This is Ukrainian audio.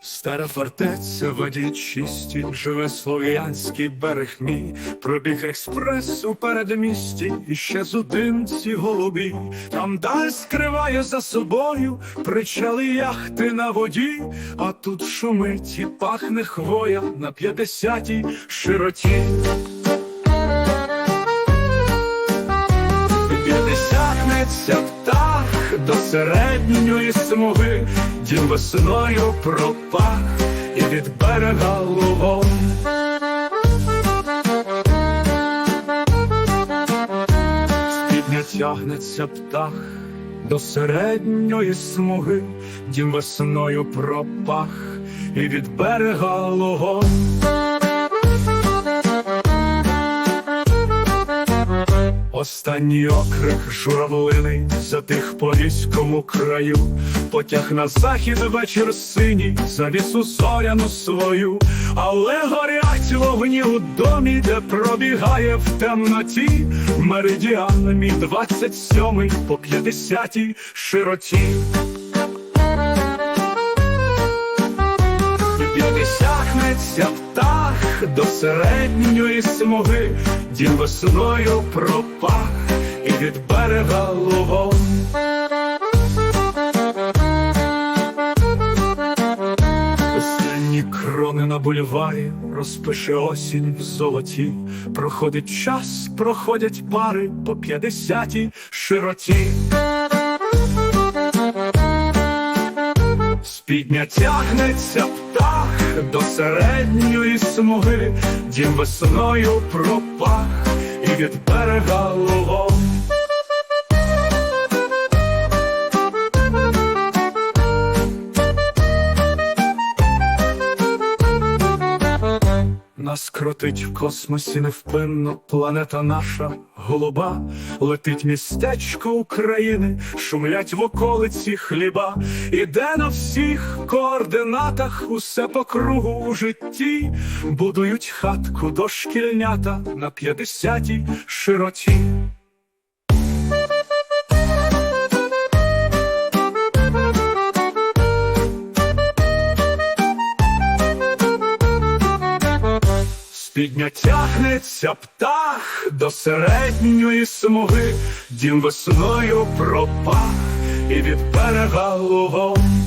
Стара фортеця в воді чисті, живе слов'янський берег мій, пробіг експрес у передмісті, і ще з одинці голубі, там даль скриває за собою, причали яхти на воді, а тут шумить і пахне хвоя на п'ятдесятій широті. П'ятдесятниця птах до середньої смуги, дім весною пропах і від берега лугом. Півдня тягнеться птах до середньої смуги, дім весною пропах і від берега лугом. Останній окрик журавлиний затих по війському краю, потяг на захід вечір синій, завісу зоряну свою, але горять вогні у домі, де пробігає в темноті. Меридіан мій двадцять сьомий по п'ятдесятій широті. П'ятдесятниця птах до середньої смуги, дім весною пропах і від берега лугом. Останні крони на бульварі розпише осінь в золоті. Проходить час, проходять пари по п'ятдесятій широті. Спідня тягнеться птах до середньої смуги, дім весною пропах і від берега лугом. Нас крутить в космосі невпинно планета наша голуба, летить містечко України, шумлять в околиці хліба, іде на всіх координатах усе по кругу у житті, будують хатку дошкільнята на п'ятдесятій широті. Спідня тягнеться птах до середньої смуги, дім весною пропах і від берега лугом.